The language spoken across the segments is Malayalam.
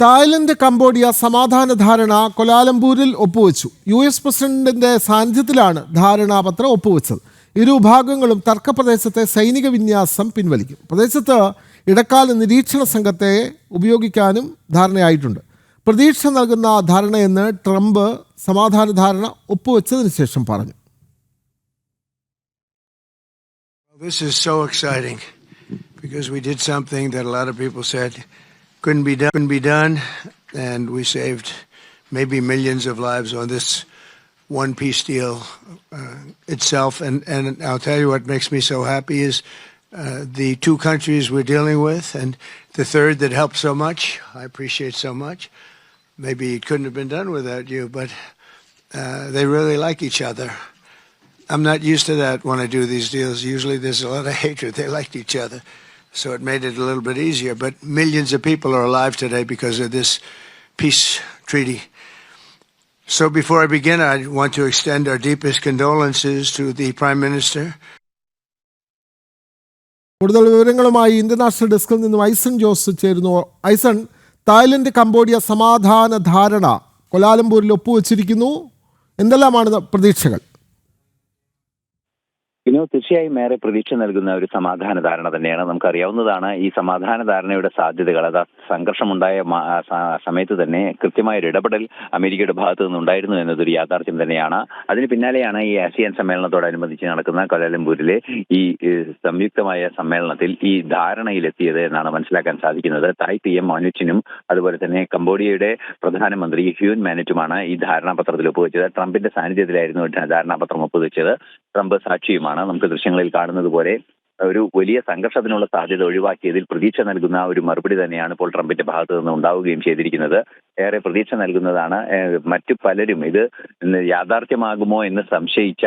തായ്ലൻഡ് കംബോഡിയ സമാധാന ധാരണ കൊലാലംപൂരിൽ ഒപ്പുവെച്ചു. യു എസ് പ്രസിഡന്റിന്റെ സാന്നിധ്യത്തിലാണ് ധാരണാപത്രം ഒപ്പുവെച്ചത്. ഇരു തർക്ക പ്രദേശത്തെ സൈനിക വിന്യാസം പിൻവലിക്കും. പ്രദേശത്ത് ഇടക്കാല നിരീക്ഷണ സംഘത്തെ ഉപയോഗിക്കാനും ധാരണയായിട്ടുണ്ട്. പ്രതീക്ഷ നൽകുന്ന ധാരണയെന്ന് ട്രംപ് സമാധാന ധാരണ ഒപ്പുവെച്ചതിന് ശേഷം പറഞ്ഞു. This is so exciting because we did something that a lot of people said couldn't be done, couldn't be done, and we saved maybe millions of lives on this one peace deal uh, itself. And, and I'll tell you what makes me so happy is uh, the two countries we're dealing with, and the third that helped so much. I appreciate so much. Maybe it couldn't have been done without you, but uh, they really like each other. I'm not used to that when I do these deals. Usually there's a lot of hatred. They liked each other. So it made it a little bit easier. But millions of people are alive today because of this peace treaty. So before I begin, I want to extend our deepest condolences to the Prime Minister. കൂടുതൽ വിവരങ്ങളുമായി ഇന്റർനാഷണൽ ഡെസ്കിൽ നിന്നും ഐസൺ ജോസ് ചേരുന്നു ഐസൺ തായ്ലൻഡ് കംബോഡിയ സമാധാന ധാരണ കൊലാലംപൂരിൽ ഒപ്പുവെച്ചിരിക്കുന്നു എന്തെല്ലാമാണ് പ്രതീക്ഷകൾ വിനോദ് തീർച്ചയായും ഏറെ പ്രതീക്ഷ നൽകുന്ന ഒരു സമാധാന ധാരണ തന്നെയാണ്. നമുക്കറിയാവുന്നതാണ് ഈ സമാധാന ധാരണയുടെ സാധ്യതകൾ. അത് സംഘർഷമുണ്ടായ സമയത്ത് തന്നെ കൃത്യമായ ഒരു ഇടപെടൽ അമേരിക്കയുടെ ഭാഗത്തു നിന്നുണ്ടായിരുന്നു എന്നതൊരു യാഥാർത്ഥ്യം തന്നെയാണ്. അതിന് പിന്നാലെയാണ് ഈ ആസിയാൻ സമ്മേളനത്തോടനുബന്ധിച്ച് നടക്കുന്ന കൊലാലംപൂരിലെ ഈ സംയുക്തമായ സമ്മേളനത്തിൽ ഈ ധാരണയിലെത്തിയത് എന്നാണ് മനസ്സിലാക്കാൻ സാധിക്കുന്നത്. തായ് പി എം മൊനുച്ചിനും അതുപോലെ തന്നെ കംബോഡിയയുടെ പ്രധാനമന്ത്രി ഹ്യൂൻ മാനറ്റുമാണ് ഈ ധാരണാപത്രത്തിൽ ഒപ്പുവെച്ചത്. ട്രംപിന്റെ സാന്നിധ്യത്തിലായിരുന്നു ധാരണാപത്രം ഒപ്പുവെച്ചത്. ട്രംപ് സാക്ഷിയുമാണ്. നമുക്ക് ദൃശ്യങ്ങളിൽ കാണുന്നത് പോലെ ഒരു വലിയ സംഘർഷത്തിനുള്ള സാധ്യത ഒഴിവാക്കിയതിൽ പ്രതീക്ഷ നൽകുന്ന ഒരു മറുപടി തന്നെയാണ് ഇപ്പോൾ ട്രംപിന്റെ ഭാഗത്ത് നിന്ന് ഉണ്ടാവുകയും ചെയ്തിരിക്കുന്നത്. ഏറെ പ്രതീക്ഷ നൽകുന്നതാണ് മറ്റു പലരും ഇത് യാഥാർത്ഥ്യമാകുമോ എന്ന് സംശയിച്ച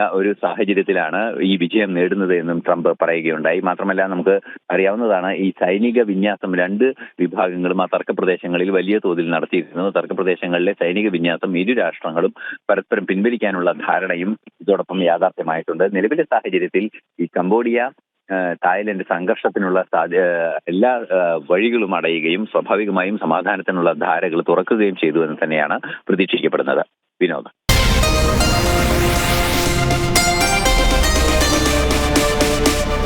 ഒരു സാഹചര്യത്തിലാണ് ഈ വിജയം നേടുന്നത് എന്നും ട്രംപ് പറയുകയുണ്ടായി. മാത്രമല്ല നമുക്ക് അറിയാവുന്നതാണ് ഈ സൈനിക വിന്യാസം രണ്ട് വിഭാഗങ്ങളും ആ തർക്കപ്രദേശങ്ങളിൽ വലിയ തോതിൽ നടത്തിയിരുന്നു. തർക്കപ്രദേശങ്ങളിലെ സൈനിക വിന്യാസം ഇരു രാഷ്ട്രങ്ങളും പരസ്പരം പിൻവലിക്കാനുള്ള ധാരണയും ഇതോടൊപ്പം യാഥാർത്ഥ്യമായിട്ടുണ്ട്. നിലവിലെ സാഹചര്യത്തിൽ ഈ കംബോഡിയ തായ്ലൻഡ് സംഘർഷത്തിനുള്ള എല്ലാ വഴികളും അടയുകയും സ്വാഭാവികമായും സമാധാനത്തിനുള്ള ധാരകൾ തുറക്കുകയും ചെയ്തു എന്ന് തന്നെയാണ് പ്രതീക്ഷിക്കപ്പെടുന്നത്. വിനോദ്.